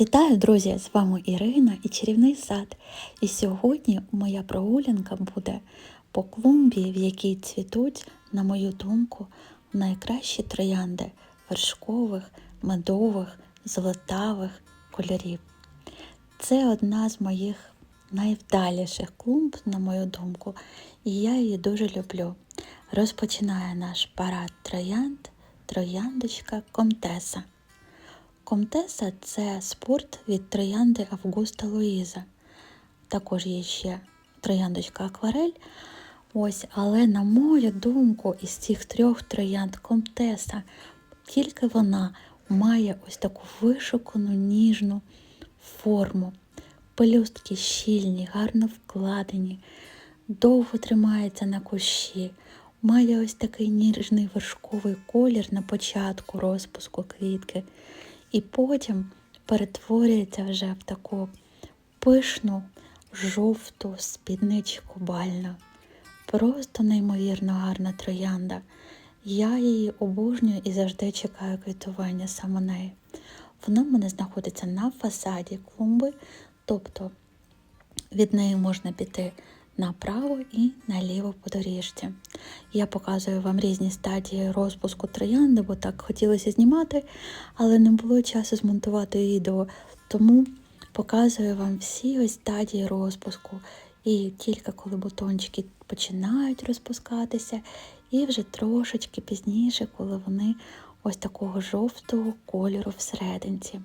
Вітаю, друзі! З вами Ірина і чарівний сад. І сьогодні моя прогулянка буде по клумбі, в якій цвітуть, на мою думку, найкращі троянди вершкових, медових, золотавих кольорів. Це одна з моїх найвдаліших клумб, на мою думку, і я її дуже люблю. Розпочинає наш парад троянд, трояндочка Комтеса. Комтеса це спорт від троянди Августа Луїза. Також є ще трояндочка Акварель. Ось, але, на мою думку, із цих трьох троянд Комтеса тільки вона має ось таку вишукану ніжну форму. Пелюстки щільні, гарно вкладені, довго тримається на кущі, має ось такий ніжний вершковий колір на початку розпуску квітки. І потім перетворюється вже в таку пишну, жовту спідничку бальну. Просто неймовірно гарна троянда. Я її обожнюю і завжди чекаю квітування саме неї. Вона в мене знаходиться на фасаді клумби, тобто від неї можна піти направо і наліво по. Я показую вам різні стадії розпуску троянди, бо так хотілося знімати, але не було часу змонтувати відео. Тому показую вам всі ось стадії розпуску. І тільки коли бутончики починають розпускатися, і вже трошечки пізніше, коли вони ось такого жовтого кольору всерединці.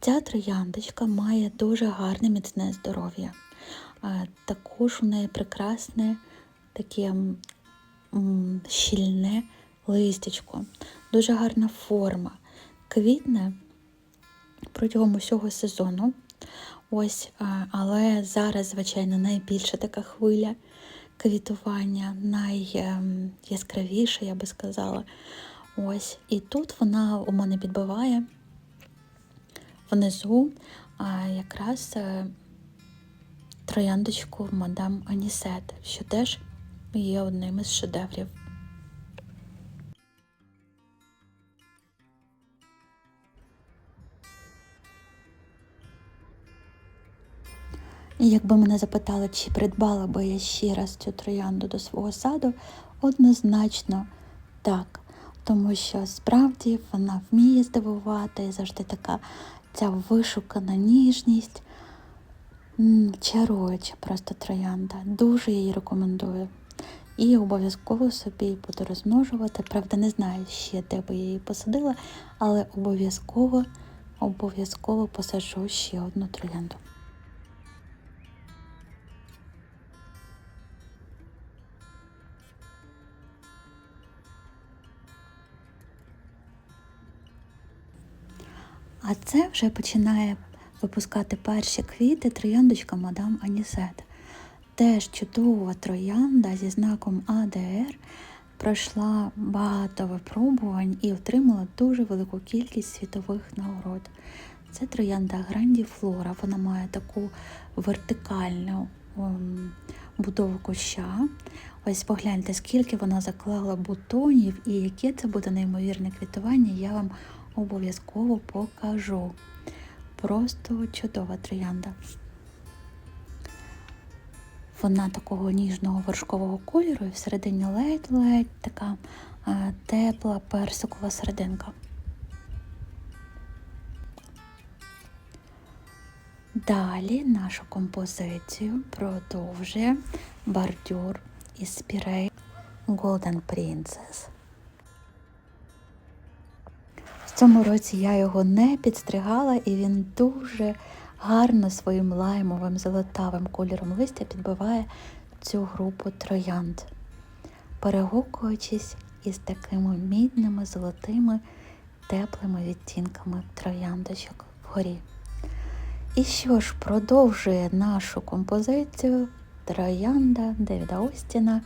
Ця трояндочка має дуже гарне міцне здоров'я. Також у неї прекрасне таке щільне листячко, дуже гарна форма. Квітне протягом усього сезону. Ось, Але зараз, звичайно, найбільша така хвиля квітування, найяскравіша, я би сказала. Ось, І тут вона у мене підбиває внизу якраз е, трояндочку мадам Анісет, що теж є одним із шедеврів. І якби мене запитали, чи придбала би я ще раз цю троянду до свого саду, однозначно так. Тому що справді вона вміє здивувати завжди така ця вишукана ніжність. Чаруюча просто троянда. Дуже її рекомендую. І обов'язково собі буду розмножувати. Правда, не знаю ще, де би я її посадила, але обов'язково обов'язково посаджу ще одну троянду. А це вже починає випускати перші квіти трояндочка мадам Анісет. Теж чудова троянда зі знаком АДР пройшла багато випробувань і отримала дуже велику кількість світових нагород. Це троянда Гранді Флора. Вона має таку вертикальну ом, будову куща. Ось погляньте, скільки вона заклала бутонів і яке це буде неймовірне квітування, я вам обов'язково покажу. Просто чудова троянда. Вона такого ніжного вершкового кольору і всередині ледь-ледь така а, тепла персикова серединка. Далі нашу композицію продовжує бордюр із спірей Golden Princess. Цьому році я його не підстригала, і він дуже гарно своїм лаймовим золотавим кольором листя підбиває цю групу троянд, перегукуючись із такими мідними, золотими, теплими відтінками трояндочок вгорі. І що ж, продовжує нашу композицію троянда Девіда Остіна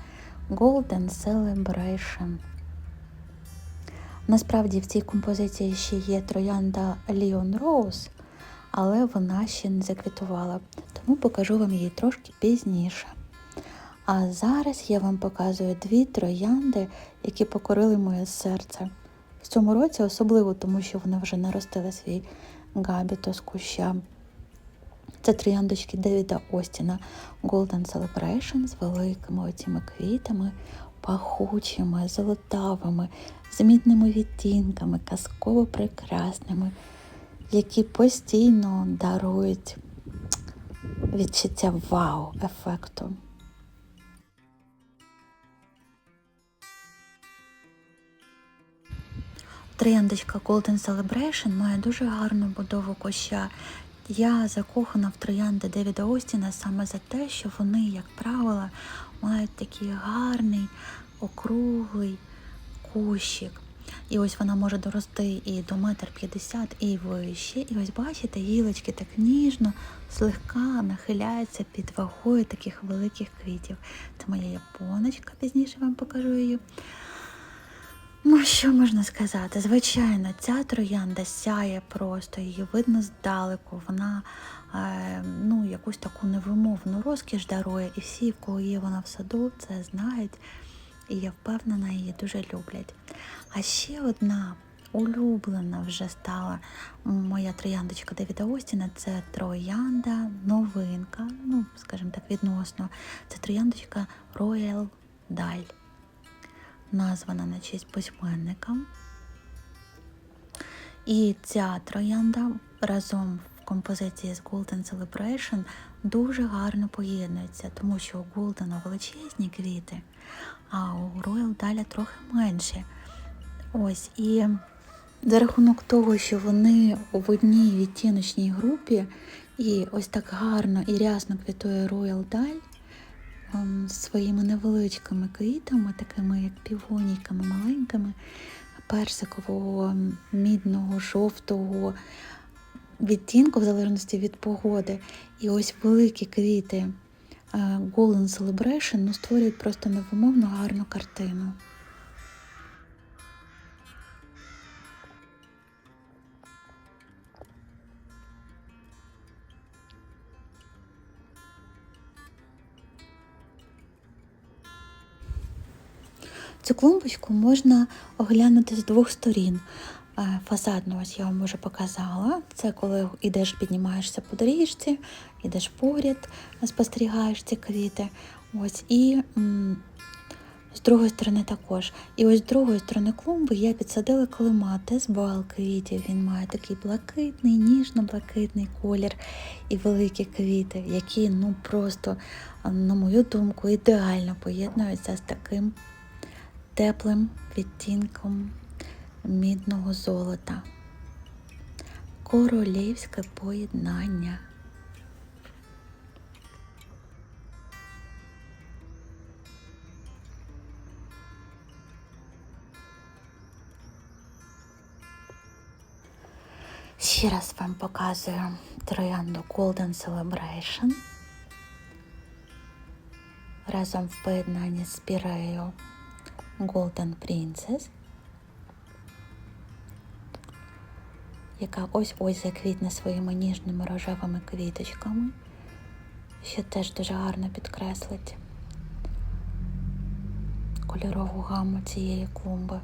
Golden Celebration. Насправді в цій композиції ще є троянда Leon Rose, але вона ще не заквітувала, тому покажу вам її трошки пізніше. А зараз я вам показую дві троянди, які покорили моє серце. Ось цьому році особливо, тому що вони вже наростили свій габітус з куща. Це трояндочки Девіда Остіна Golden Celebration з великими оціми квітами, пахучими, золотавими, з мідними відтінками, казково прекрасними, які постійно дарують відчуття вау-ефекту. Трояндочка Golden Celebration має дуже гарну будову куща. Я закохана в троянди Девіда Остіна саме за те, що вони, як правило, мають такий гарний, округлий кущик. І ось вона може дорости і до метр п'ятдесят, і вище. І ось бачите, гілочки так ніжно, слегка нахиляються під вагою таких великих квітів. Це моя японочка, пізніше вам покажу її. Ну, що можна сказати? Звичайно, ця троянда сяє просто, її видно здалеку. Вона е, ну, якусь таку невимовну розкіш дарує, і всі, в кого є вона в саду, це знають. І я впевнена, її дуже люблять. А ще одна улюблена вже стала моя трояндочка Девіда Остіна це троянда новинка, ну, скажімо так, відносно. Це трояндочка Royal Dyle названа на честь письменника. І ця троянда разом в композиції з Golden Celebration дуже гарно поєднується, тому що у Golden величезні квіти, а у Royal Dahlia трохи менше. Ось і за рахунок того, що вони в одній відтіночній групі, і ось так гарно і рясно квітує Royal Ем, своїми невеличкими квітами, такими як півонійками маленькими, персикового, мідного, жовтого відтінку, в залежності від погоди. І ось великі квіти е, Golden Celebration ну, створюють просто невимовно гарну картину. Цю клумбочку можна оглянути з двох сторін. Е, Фасадну ось я вам вже показала. Це коли йдеш, піднімаєшся по доріжці, йдеш поряд, спостерігаєш ці квіти. Ось І з другої сторони також. І ось з другої сторони клумби я підсадила клематис, бал квітів. Він має такий блакитний, ніжно-блакитний колір і великі квіти, які ну просто, на мою думку, ідеально поєднуються з таким теплим відтінком мідного золота. Королівське поєднання. Ще раз вам показую троянду Golden Celebration разом в поєднанні з пірею Golden Princess, яка ось-ось заквітне своїми ніжними рожевими квіточками, що теж дуже гарно підкреслить кольорову гаму цієї клумби.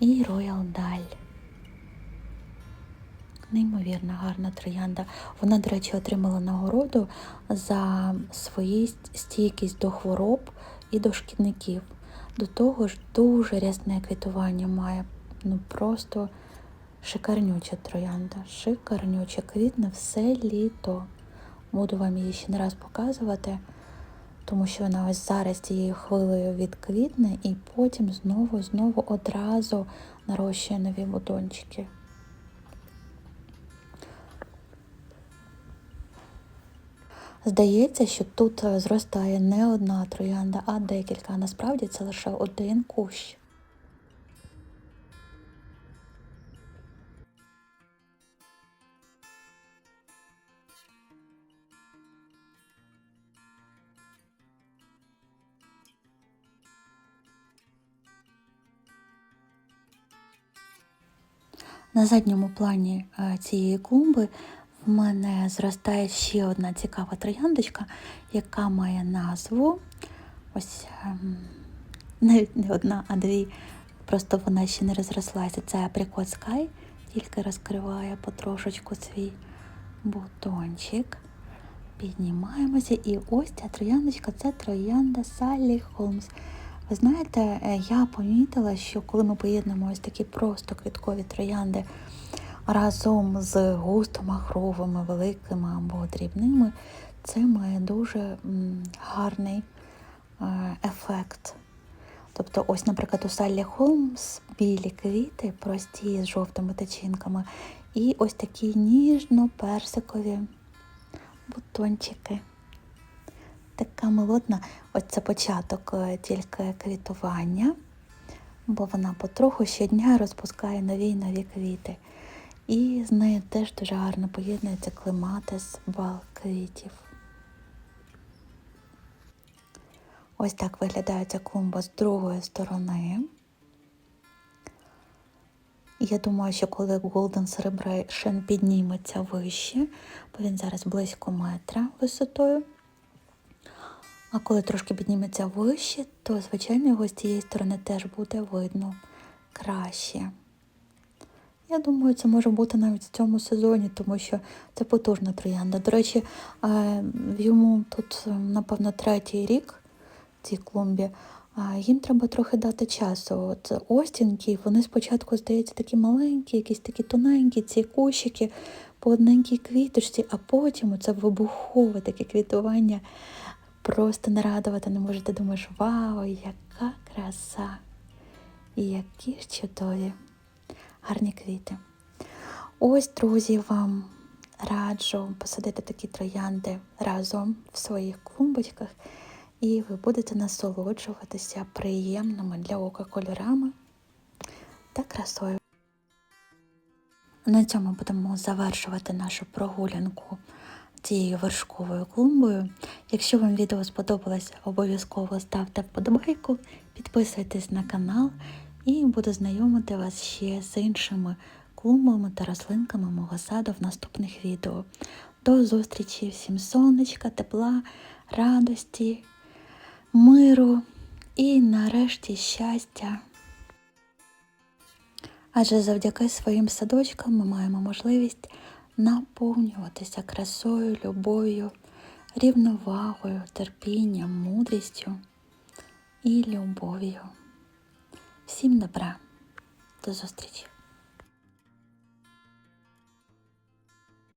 І Royal Dahl неймовірно гарна троянда. Вона, до речі, отримала нагороду за свою стійкість до хвороб і до шкідників. До того ж, дуже рясне квітування має. Ну просто шикарнюча троянда, шикарнюча квітне все літо. Буду вам її ще не раз показувати, тому що вона ось зараз цією хвилею відквітне і потім знову-знову одразу нарощує нові бутончики. Здається, що тут е, зростає не одна троянда, а декілька. А насправді це лише один кущ. На задньому плані е, цієї клумби У мене зростає ще одна цікава трояндочка, яка має назву. Ось ем, навіть не одна, а дві. Просто вона ще не розрослася. Це Apricot Sky, тільки розкриває потрошечку свій бутончик. Піднімаємося. І ось ця трояндочка це троянда Саллі Холмс. Ви знаєте, е, я помітила, що коли ми поєднуємо ось такі просто квіткові троянди разом з густо махровими, великими або дрібними, це має дуже гарний е, ефект. Тобто, ось, наприклад, у Саллі Холмс білі квіти, прості з жовтими тичинками, і ось такі ніжно-персикові бутончики. Така молодна, ось це початок е, тільки квітування, бо вона потроху щодня розпускає нові й нові квіти. І з нею теж дуже гарно поєднується клематис бал квітів. Ось так виглядає ця клумба з другої сторони. Я думаю, що коли Golden Celebration підніметься вище, бо він зараз близько метра висотою. А коли трошки підніметься вище, то, звичайно, його з цієї сторони теж буде видно краще. Я думаю, це може бути навіть в цьому сезоні, тому що це потужна троянда. До речі, е, йому тут, напевно, третій рік в цій клумбі. Їм треба трохи дати часу. От Остінки, вони спочатку, здається, такі маленькі, якісь такі тоненькі, ці кущики по одненькій квіточці, а потім це вибухове таке квітування. Просто нарадувати не можете. Думаєш, вау, яка краса! І які ж чудові, гарні квіти. Ось, друзі, вам раджу посадити такі троянди разом в своїх клумбочках і ви будете насолоджуватися приємними для ока кольорами та красою. На цьому будемо завершувати нашу прогулянку цією вершковою клумбою. Якщо вам відео сподобалось, обов'язково ставте вподобайку, підписуйтесь на канал і буду знайомити вас ще з іншими клумбами та рослинками мого саду в наступних відео. До зустрічі, всім сонечка, тепла, радості! миру і нарешті щастя. Адже завдяки своїм садочкам ми маємо можливість наповнюватися красою, любов'ю, рівновагою, терпінням, мудрістю і любов'ю. Всім добра, до зустрічі!